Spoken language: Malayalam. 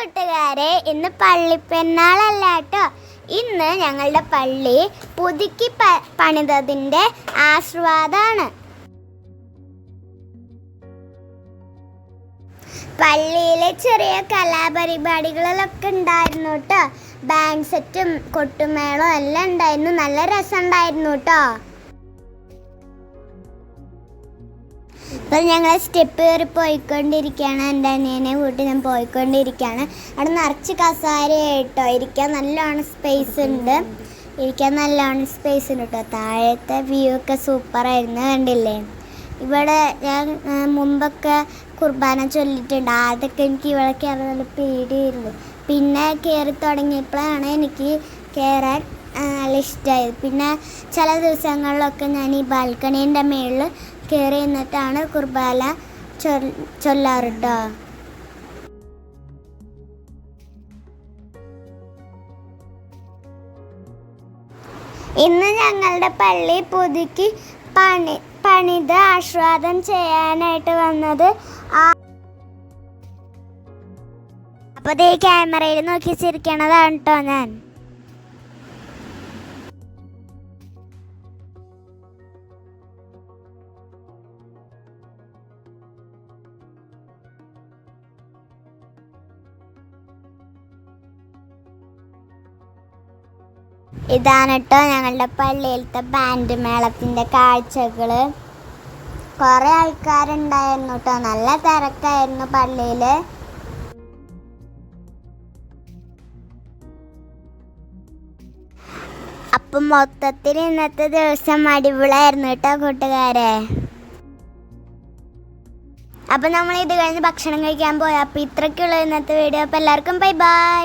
കൂട്ടുകാരെ ഇന്ന് പള്ളിപ്പെരുന്നാളല്ല കേട്ടോ ഇന്ന് ഞങ്ങളുടെ പള്ളി പുതുക്കി പ- പണിതതിന്റെ ആസ്വാദാണ് പള്ളിയിലെ ചെറിയ കലാപരിപാടികളിലൊക്കെ ഉണ്ടായിരുന്നു കേട്ടോ. ബാങ്ക് സെറ്റും കൊട്ടുമേളവും എല്ലാം ഉണ്ടായിരുന്നു. നല്ല രസമുണ്ടായിരുന്നു കേട്ടോ. അപ്പോൾ ഞങ്ങൾ സ്റ്റെപ്പ് കയറി പോയിക്കൊണ്ടിരിക്കുകയാണ്. എന്റെ അനിയനെ കൂട്ടി ഞാൻ പോയിക്കൊണ്ടിരിക്കുകയാണ്. അവിടെ നിറച്ച് കസാര കേട്ടോ. ഇരിക്കാൻ നല്ലോണം സ്പേസ് ഉണ്ട്. ഇരിക്കാൻ നല്ലോണം സ്പേസ് ഉണ്ട് കേട്ടോ. താഴത്തെ വ്യൂ ഒക്കെ സൂപ്പറായിരുന്നു കണ്ടില്ലേ? ഇവിടെ ഞാൻ മുമ്പൊക്കെ കുർബാന ചൊല്ലിയിട്ടുണ്ട്. ആദ്യമൊക്കെ എനിക്ക് ഇവിടെ കയറാൻ നല്ല പേടിയായിരുന്നു. പിന്നെ കയറി തുടങ്ങിയപ്പോഴാണ് എനിക്ക് കയറാൻ നല്ല ഇഷ്ടമായത്. പിന്നെ ചില ദിവസങ്ങളിലൊക്കെ ഞാൻ ഈ ബാൽക്കണീന്റെ മുകളിൽ കയറി നിന്നിട്ടാണ് കുർബാന ചൊൽ- ചൊല്ലാറ് കേട്ടോ ഇന്ന് ഞങ്ങളുടെ പള്ളി പുതുക്കി പണി പണിത് ആസ്വാദം ചെയ്യാനായിട്ട് വന്നത് അപ്പോൾ ഈ ക്യാമറയിൽ നോക്കി ചിരിക്കണതാണ് കേട്ടോ ഞാൻ. ഇതാണ് കേട്ടോ ഞങ്ങളുടെ പള്ളിയിലത്തെ ബാൻഡ് മേളത്തിന്റെ കാഴ്ചകൾ കുറേ ആൾക്കാരുണ്ടായിരുന്നു കേട്ടോ നല്ല തിരക്കായിരുന്നു പള്ളിയിൽ അപ്പം മൊത്തത്തിൽ ഇന്നത്തെ ദിവസം അടിപൊളിയായിരുന്നു കേട്ടോ കൂട്ടുകാരെ. അപ്പം നമ്മൾ ഇത് കഴിഞ്ഞ് ഭക്ഷണം കഴിക്കാൻ പോയി. അപ്പോൾ ഇത്രയ്ക്കുള്ള ഇന്നത്തെ വീഡിയോ അപ്പോൾ എല്ലാവർക്കും ബൈ ബൈ